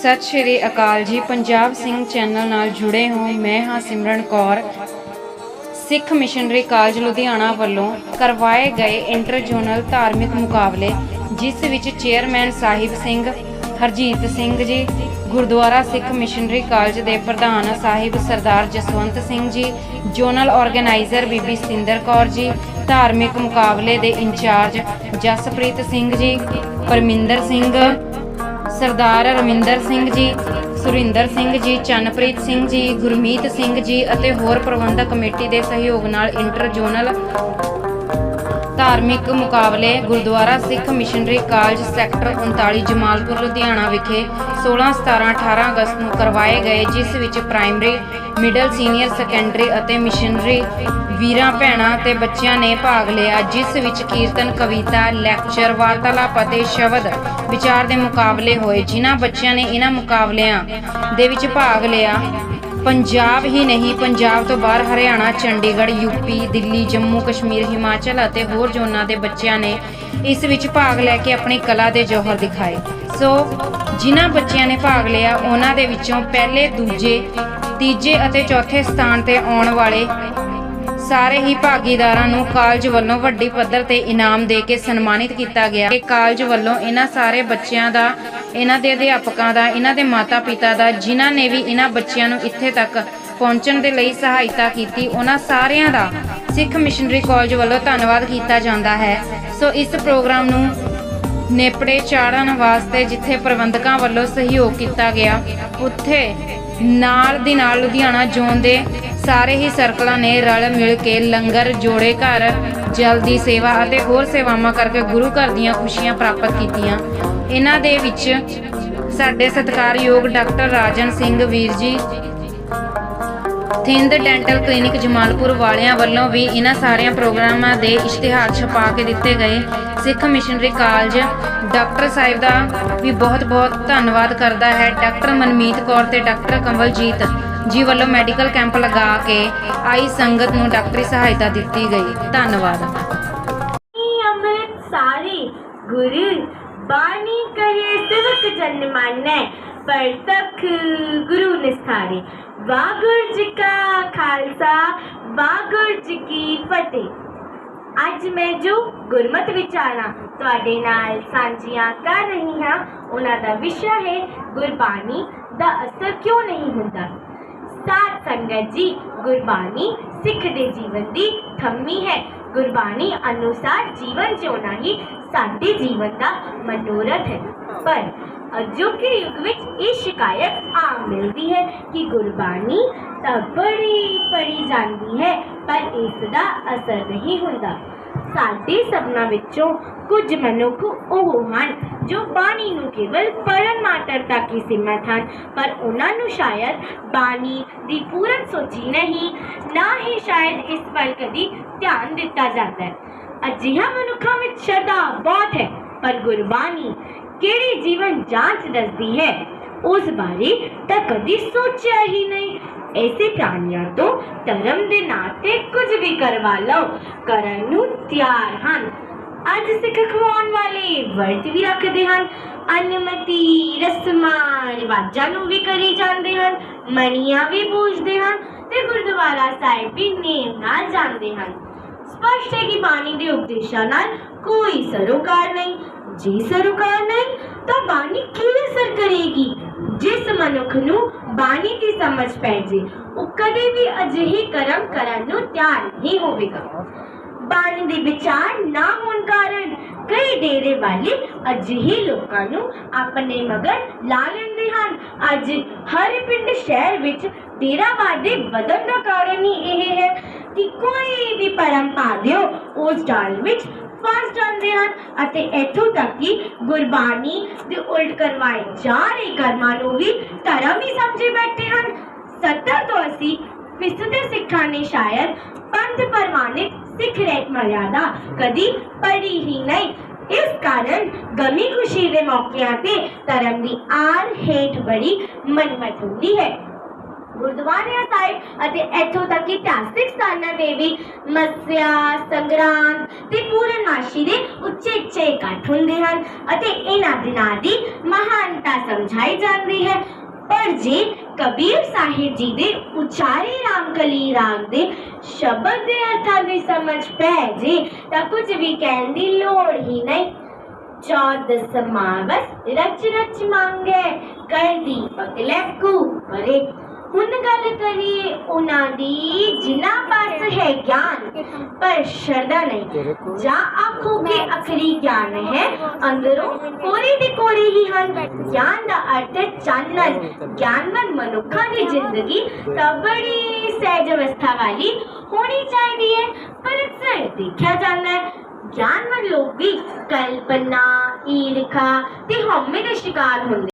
ਸਤਿ ਸ਼੍ਰੀ ਅਕਾਲ ਜੀ। ਪੰਜਾਬ ਸਿੰਘ ਚੈਨਲ ਨਾਲ ਜੁੜੇ ਹੋ ਮੈਂ ਹਾਂ ਸਿਮਰਨ ਕੌਰ। ਸਿੱਖ ਮਿਸ਼ਨਰੀ ਕਾਲਜ ਲੁਧਿਆਣਾ ਵੱਲੋਂ ਕਰਵਾਏ ਗਏ ਇੰਟਰ ਜ਼ੋਨਲ ਧਾਰਮਿਕ ਮੁਕਾਬਲੇ, ਜਿਸ ਵਿੱਚ chairman Sahib Singh, Harjeet Singh ji, Gurdwara Sikh missionary college ਦੇ ਪ੍ਰਧਾਨ ਸਾਹਿਬ ਸਰਦਾਰ ਜਸਵੰਤ ਸਿੰਘ ਜੀ, ਜ਼ੋਨਲ ਆਰਗੇਨਾਈਜ਼ਰ ਬੀਬੀ ਸਤਿੰਦਰ ਕੌਰ ਜੀ, ਧਾਰਮਿਕ ਮੁਕਾਬਲੇ ਦੇ ਇੰਚਾਰਜ ਜਸਪ੍ਰੀਤ ਸਿੰਘ ਜੀ, ਪਰਮਿੰਦਰ ਸਿੰਘ ਸਰਦਾਰ ਰਮਿੰਦਰ ਸਿੰਘ ਜੀ, ਸੁਰਿੰਦਰ ਸਿੰਘ ਜੀ, ਚੰਨਪ੍ਰੀਤ ਸਿੰਘ ਜੀ, ਗੁਰਮੀਤ ਸਿੰਘ ਜੀ ਅਤੇ ਹੋਰ ਪ੍ਰਬੰਧਕ ਕਮੇਟੀ ਦੇ ਸਹਿਯੋਗ ਨਾਲ ਇੰਟਰ ਜ਼ੋਨਲ ਧਾਰਮਿਕ ਮੁਕਾਬਲੇ Gurdwara Sikh missionary college sector 39 Jamalpur, Ludhiana ਵਿਖੇ 16 17 18 ਅਗਸਤ ਨੂੰ ਕਰਵਾਏ ਗਏ, ਜਿਸ ਵਿੱਚ ਪ੍ਰਾਇਮਰੀ, ਮਿਡਲ, ਸੀਨੀਅਰ, ਸੈਕੰਡਰੀ ਅਤੇ ਮਿਸ਼ਨਰੀ ਵੀਰਾਂ, ਭੈਣਾਂ ਤੇ ਬੱਚਿਆਂ ਨੇ ਭਾਗ ਲਿਆ, ਜਿਸ ਵਿੱਚ ਕੀਰਤਨ, ਕਵਿਤਾ, ਲੈਕਚਰ, ਵਾਰਤਾਲਾਪ ਅਤੇ ਸ਼ਬਦ ਵਿਚਾਰ ਦੇ ਮੁਕਾਬਲੇ ਹੋਏ। ਜਿਨ੍ਹਾਂ ਬੱਚਿਆਂ ਨੇ ਇਹਨਾਂ ਮੁਕਾਬਲਿਆਂ ਦੇ ਵਿੱਚ ਭਾਗ ਲਿਆ ਪੰਜਾਬ ਹੀ ਨਹੀਂ, ਪੰਜਾਬ ਤੋਂ ਬਾਹਰ ਹਰਿਆਣਾ, ਚੰਡੀਗੜ੍ਹ ਯੂਪੀ ਦਿੱਲੀ, ਜੰਮੂ, ਕਸ਼ਮੀਰ, ਹਿਮਾਚਲ ਅਤੇ ਹੋਰ ਜ਼ੋਨਾਂ ਦੇ ਬੱਚਿਆਂ ਨੇ ਇਸ ਵਿੱਚ ਭਾਗ ਲੈ ਕੇ ਆਪਣੀ ਕਲਾ ਦੇ ਜੋਹਰ ਦਿਖਾਏ। ਸੋ ਜਿਨ੍ਹਾਂ ਬੱਚਿਆਂ ਨੇ ਭਾਗ ਲਿਆ, ਉਹਨਾਂ ਦੇ ਵਿੱਚੋਂ ਪਹਿਲੇ, ਦੂਜੇ, ਤੀਜੇ ਅਤੇ ਚੌਥੇ ਸਥਾਨ ਤੇ ਆਉਣ ਵਾਲੇ ਸਾਰੇ ਹੀ ਭਾਗੀਦਾਰਾਂ ਨੂੰ ਕਾਲਜ ਵੱਲੋਂ ਵੱਡੀ ਪੱਧਰ ਤੇ ਇਨਾਮ ਦੇ ਕੇ ਸਨਮਾਨਿਤ ਕੀਤਾ ਗਿਆ। ਇਹ ਕਾਲਜ ਵੱਲੋਂ ਇਹਨਾਂ ਸਾਰੇ ਬੱਚਿਆਂ ਦਾ, ਇਹਨਾਂ ਦੇ ਅਧਿਆਪਕਾਂ ਦਾ, ਇਹਨਾਂ ਦੇ ਮਾਤਾ-ਪਿਤਾ ਦਾ, ਜਿਨ੍ਹਾਂ ਨੇ ਵੀ ਇਹਨਾਂ ਬੱਚਿਆਂ ਨੂੰ ਇੱਥੇ ਤੱਕ ਪਹੁੰਚਣ ਦੇ ਲਈ ਸਹਾਇਤਾ ਕੀਤੀ, ਉਹਨਾਂ ਸਾਰਿਆਂ ਦਾ ਸਿੱਖ ਮਿਸ਼ਨਰੀ ਕਾਲਜ ਵੱਲੋਂ ਧੰਨਵਾਦ ਕੀਤਾ ਜਾਂਦਾ ਹੈ। ਸੋ ਇਸ ਪ੍ਰੋਗਰਾਮ ਨੂੰ ਨੇਪੜੇ ਚਾੜਨ ਵਾਸਤੇ ਜਿੱਥੇ ਪ੍ਰਬੰਧਕਾਂ ਵੱਲੋਂ ਸਹਿਯੋਗ ਕੀਤਾ ਗਿਆ, ਉੱਥੇ ਨਾਲ ਦੀ ਨਾਲ ਲੁਧਿਆਣਾ ਜ਼ੋਨ ਦੇ ਸਾਰੇ ਹੀ ਸਰਕਲਾਂ ਨੇ ਰਲ ਮਿਲ ਕੇ ਲੰਗਰ, ਜੋੜੇ ਘਰ, ਜਲ ਦੀ ਸੇਵਾ ਅਤੇ ਹੋਰ ਸੇਵਾਵਾਂ ਕਰਕੇ ਗੁਰੂ ਘਰ ਦੀਆਂ ਖੁਸ਼ੀਆਂ ਪ੍ਰਾਪਤ ਕੀਤੀਆਂ। ਇਹਨਾਂ ਦੇ ਵਿੱਚ ਸਾਡੇ ਸਤਿਕਾਰਯੋਗ ਡਾਕਟਰ ਰਾਜਨ ਸਿੰਘ ਵੀਰ ਜੀ ਥਿੰਦ ਡੈਂਟਲ ਕਲੀਨਿਕ ਜਮਾਲਪੁਰ ਵਾਲਿਆਂ ਵੱਲੋਂ ਵੀ ਇਹਨਾਂ ਸਾਰਿਆਂ ਪ੍ਰੋਗਰਾਮਾਂ ਦੇ ਇਸ਼ਤਿਹਾਰ ਛਪਾ ਕੇ ਦਿੱਤੇ ਗਏ। Sikh missionary college doctor sahib ਦਾ ਵੀ ਬਹੁਤ-ਬਹੁਤ ਧੰਨਵਾਦ ਕਰਦਾ ਹੈ। ਡਾਕਟਰ ਮਨਮੀਤ ਕੌਰ ਤੇ ਡਾਕਟਰ ਕੰਵਲਜੀਤ ਜੀ ਵੱਲੋਂ ਮੈਡੀਕਲ ਕੈਂਪ ਲਗਾ ਕੇ ਆਈ ਸੰਗਤ ਨੂੰ ਡਾਕਟਰੀ ਸਹਾਇਤਾ ਦਿੱਤੀ ਗਈ। ਧੰਨਵਾਦ। ਅੰਮ੍ਰਿਤ ਸਾਰੀ ਗੁਰੂ ਬਾਣੀ ਕਹੇ ਸਿਵਕ ਜਨ ਮਾਨੈ। ਪਰ ਗੁਰੂ ਨਿਸਥਾਰੇ ਵਾਹਿਗੁਰੂ ਜੀ ਕਾ ਖਾਲਸਾ ਵਾਹਿਗੁਰੂ ਜੀ ਕੀ ਫਤਿਹ ਅੱਜ ਮੈਂ ਜੋ ਗੁਰਮਤ ਵਿਚਾਰਾਂ ਤੁਹਾਡੇ ਨਾਲ ਸਾਂਝੀਆਂ ਕਰ ਰਹੀ ਹਾਂ ਉਹਨਾਂ ਦਾ ਵਿਸ਼ਾ ਹੈ ਗੁਰਬਾਣੀ ਦਾ ਅਸਰ ਕਿਉਂ ਨਹੀਂ ਹੁੰਦਾ ਸਾਧ ਸੰਗਤ ਜੀ ਗੁਰਬਾਣੀ ਸਿੱਖ ਦੇ ਜੀਵਨ ਦੀ ਥੰਮੀ ਹੈ ਗੁਰਬਾਣੀ ਅਨੁਸਾਰ ਜੀਵਨ ਜਿਉਣਾ ਹੀ ਸਾਡੇ ਜੀਵਨ ਦਾ ਮਨੋਰਥ ਹੈ ਪਰ ਅਜੋਕੇ ਯੁੱਗ ਵਿੱਚ ਇਹ ਸ਼ਿਕਾਇਤ ਆਮ ਮਿਲਦੀ ਹੈ ਕਿ ਗੁਰਬਾਣੀ ਤਾਂ ਬੜੀ ਪੜੀ ਜਾਂਦੀ ਹੈ, ਪਰ ਇਸ ਦਾ ਅਸਰ ਨਹੀਂ ਹੁੰਦਾ। ਸਾਡੇ ਸਭਨਾਂ ਵਿੱਚੋਂ ਕੁਝ ਮਨੁੱਖ ਉਹ ਹਨ ਜੋ ਬਾਣੀ ਨੂੰ ਕੇਵਲ ਪੜਨ ਮਾਤਰ ਤੱਕ ਹੀ ਸੀਮਤ ਹਨ, ਪਰ ਉਹਨਾਂ ਨੂੰ ਸ਼ਾਇਦ ਬਾਣੀ ਦੀ ਪੂਰਨ ਸੋਚੀ ਨਹੀਂ, ਨਾ ਹੀ ਸ਼ਾਇਦ ਇਸ ਵੱਲ ਕਦੀ ਧਿਆਨ ਦਿੱਤਾ ਜਾਂਦਾ ਹੈ। ਅਜਿਹਾ ਮਨੁੱਖਾਂ ਵਿੱਚ ਸ਼ਰਧਾ ਬਹੁਤ ਹੈ। ਪਰ ਗੁਰਬਾਣੀ ਕਿਹੜੀ ਜੀਵਨ ਜਾਂਚ ਦੱਸਦੀ ਹੈ? ਉਸ ਬਾਰੇ ਤਾਂ ਕਦੀ ਸੋਚਿਆ ਹੀ ਨਹੀਂ। ਐਸੇ ਪ੍ਰਾਣੀਆਂ ਤੋਂ ਧਰਮ ਦੇ ਨਾਂ ਤੇ ਕੁਝ ਵੀ ਕਰਵਾ ਲਓ, ਕਰਨ ਨੂੰ ਤਿਆਰ ਹਨ। ਅੱਜ ਸਿੱਖ ਖਵਾਉਣ ਵਾਲੇ ਵਰਤ ਵੀ ਰੱਖਦੇ ਹਨ। ਅਨੁਮਤੀ, ਰਸਮਾਂ, ਰਿਵਾਜਾਂ ਨੂੰ ਵੀ ਕਰੀ ਜਾਂਦੇ ਹਨ। ਮਣੀਆਂ ਵੀ ਪੂਜਦੇ ਹਨ ਤੇ ਗੁਰਦੁਆਰਾ ਸਾਹਿਬ ਵੀ ਨੇਮ ਨਾਲ ਜਾਂਦੇ ਹਨ। ਸਪਸ਼ਟ ਹੈ ਕਿ ਬਾਣੀ ਦੇ ਉਪਦੇਸ਼ਾਂ ਨਾਲ ਕੋਈ ਸਰੋਕਾਰ ਨਹੀਂ ਜੇ ਸਰੋਕਾਰ ਨਹੀਂ ਤਾਂ ਬਾਣੀ ਕਿਵੇਂ ਅਸਰ ਕਰੇਗੀ ਜਿਸ ਮਨੁੱਖ ਨੂੰ ਬਾਣੀ ਦੀ ਸਮਝ ਪੈ ਜੇ ਉਹ ਕਦੇ ਵੀ ਅਜਿਹੇ ਕਰਮ ਕਰਨ ਨੂੰ ਤਿਆਰ ਨਹੀਂ ਹੋਵੇਗਾ ਬਾਣੀ ਦੇ ਵਿਚਾਰ ਨਾ ਹੋਣ ਕਾਰਨ ਕਈ ਡੇਰੇ ਵਾਲੇ ਅਜਿਹੇ ਲੋਕਾਂ ਨੂੰ ਆਪਣੇ ਮਗਰ ਲਾ ਲੈਂਦੇ ਹਨ ਅੱਜ ਹਰ ਪਿੰਡ ਸ਼ਹਿਰ ਵਿੱਚ ਡੇਰਾਵਾਦੇ ਵਧਣ ਦਾ ਕਾਰਨ ਹੀ ਇਹ ਹੈ ਕਿ ਕੋਈ ਵੀ ਪਰਮ ਪਾ ਦਿਓ ਉਸ ਡਾਲ ਵਿੱਚ ਫਸ ਜਾਂਦੇ ਹਨ ਅਤੇ ਇੱਥੋਂ ਤੱਕ ਕਿ ਗੁਰਬਾਣੀ ਦੇ ਉਲਟ ਕਰਵਾਏ ਜਾ ਰਹੇ ਕਰਮਾਂ ਨੂੰ ਵੀ ਧਰਮ ਹੀ ਸਮਝੇ ਬੈਠੇ ਹਨ। ਸੱਤਰ ਤੋਂ ਅਸੀਂ ਫਿਸਦੇ ਸਿੱਖਾਂ ਨੇ ਸ਼ਾਇਦ ਪੰਥ ਪ੍ਰਮਾਣਿਤ ਸਿੱਖ ਰਹਿਤ ਮਰਿਆਦਾ ਕਦੀ ਪੜ੍ਹੀ ਹੀ ਨਹੀਂ। ਇਸ ਕਾਰਨ ਗਮੀ ਖੁਸ਼ੀ ਦੇ ਮੌਕਿਆਂ ਤੇ ਧਰਮ ਦੀ ਆਰ ਹੇਠ ਬੜੀ ਮਨਮਤ ਹੁੰਦੀ ਹੈ। ਗੁਰਦੁਆਰਿਆਂ ਸਾਹਿਬ ਅਤੇ ਇੱਥੋਂ ਤੱਕ ਕਿ ਇਤਿਹਾਸਿਕ ਸਥਾਨਾਂ ਤੇ ਵੀ ਮੱਸਿਆ ਸੰਗਰਾਂਦ ਤੇ ਪੂਰਨਮਾਸ਼ੀ ਦੇ ਉੱਚੇ ਉੱਚੇ ਇਕੱਠ ਹੁੰਦੇ ਹਨ ਅਤੇ ਇਹਨਾਂ ਦਿਨਾਂ ਦੀ ਮਹਾਨਤਾ ਸਮਝਾਈ ਜਾਂਦੀ ਹੈ ਪਰ ਜੇ ਕਬੀਰ ਸਾਹਿਬ ਜੀ ਦੇ ਉਚਾਰੇ ਰਾਮਕਲੀ ਰਾਗ ਦੇ ਸ਼ਬਦ ਦੇ ਅਰਥਾਂ ਦੀ ਸਮਝ ਪੈ ਜੇ ਤਾਂ ਕੁਝ ਵੀ ਕਹਿਣ ਦੀ ਲੋੜ ਹੀ ਨਹੀਂ ਚੌਦ ਸਮਾਵਸ ਰਚ ਰਚ ਮੰਗੇ ਕਰ ਦੀਪਕ ਲੈਕੂ ਪਰੇ ਹੁਣ ਗੱਲ ਕਰੀਏ ਉਹਨਾਂ ਦੀ ਜਿਨ੍ਹਾਂ ਪਾਸ ਹੈ ਗਿਆਨ ਪਰ ਸ਼ਰਧਾ ਨਹੀਂ। ਜਾਂ ਆਖੋ ਕਿ ਅਖਰੀ ਗਿਆਨ ਹੈ ਅੰਦਰੋਂ ਕੋਰੇ ਦੇ ਕੋਰੇ ਹੀ ਹਨ। ਗਿਆਨ ਦਾ ਅਰਥ ਹੈ ਚਾਨਣ। ਗਿਆਨਵਨ ਮਨੁੱਖਾਂ ਦੀ ਜ਼ਿੰਦਗੀ ਤਾਂ ਬੜੀ ਸਹਿਜ ਅਵਸਥਾ ਵਾਲੀ ਹੋਣੀ ਚਾਹੀਦੀ ਹੈ ਪਰ ਅਕਸਰ ਦੇਖਿਆ ਜਾਂਦਾ ਹੈ ਗਿਆਨਵਨ ਲੋਕ ਵੀ ਕਲਪਨਾ ਈਰਖਾ ਤੇ ਹਉਮੈ ਦੇ ਸ਼ਿਕਾਰ ਹੁੰਦੇ